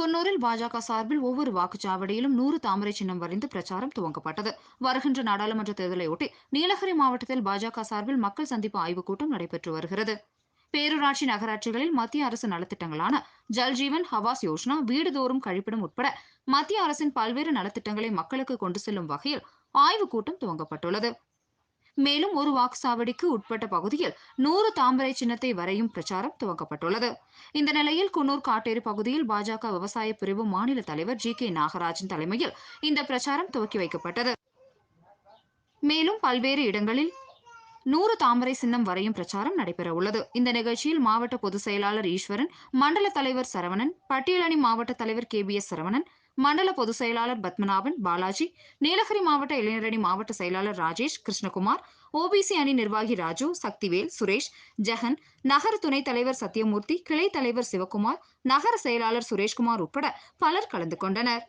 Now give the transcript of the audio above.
குன்னூரில் பாஜக சார்பில் ஒவ்வொரு வாக்குச்சாவடியிலும் நூறு தாமரை சின்னம் வரைந்து பிரச்சாரம் துவங்கப்பட்டது. வருகின்ற நாடாளுமன்ற தேர்தலையொட்டி நீலகிரி மாவட்டத்தில் பாஜக சார்பில் மக்கள் சந்திப்பு ஆய்வுக் கூட்டம் நடைபெற்று வருகிறது. பேரூராட்சி நகராட்சிகளில் மத்திய அரசு நலத்திட்டங்களான ஜல்ஜீவன் ஹவாஸ் யோஜனா வீடுதோறும் கழிப்பிடம் உட்பட மத்திய அரசின் பல்வேறு நலத்திட்டங்களை மக்களுக்கு கொண்டு செல்லும் வகையில் ஆய்வுக் கூட்டம் துவங்கப்பட்டுள்ளது. மேலும் ஒரு வாக்குச்சாவடிக்கு உட்பட்ட பகுதியில் நூறு தாமரை சின்னத்தை வரையும் பிரச்சாரம் துவங்கப்பட்டுள்ளது. இந்த நிலையில் குன்னூர் காட்டேரி பகுதியில் பாஜக விவசாய பிரிவு மாநில தலைவர் ஜி கே நாகராஜன் தலைமையில் இந்த பிரச்சாரம் துவக்கி வைக்கப்பட்டது. மேலும் பல்வேறு இடங்களில் நூறு தாமரை சின்னம் வரையும் பிரச்சாரம் நடைபெற உள்ளது இந்த நிகழ்ச்சியில் மாவட்ட பொதுச் செயலாளர் ஈஸ்வரன் மண்டல தலைவர் சரவணன் பட்டியலணி மாவட்ட தலைவர் கே பி எஸ் சரவணன் மண்டல பொதுச் செயலாளர் பத்மநாபன் பாலாஜி நீலகிரி மாவட்ட இளைஞரணி மாவட்ட செயலாளர் ராஜேஷ் கிருஷ்ணகுமார் ஓபிசி அணி நிர்வாகி ராஜு சக்திவேல் சுரேஷ் ஜெகன் நகர துணைத் தலைவர் சத்யமூர்த்தி கிளை தலைவர் சிவகுமார் நகர செயலாளர் சுரேஷ்குமார் உட்பட பலர் கலந்து கொண்டனர்.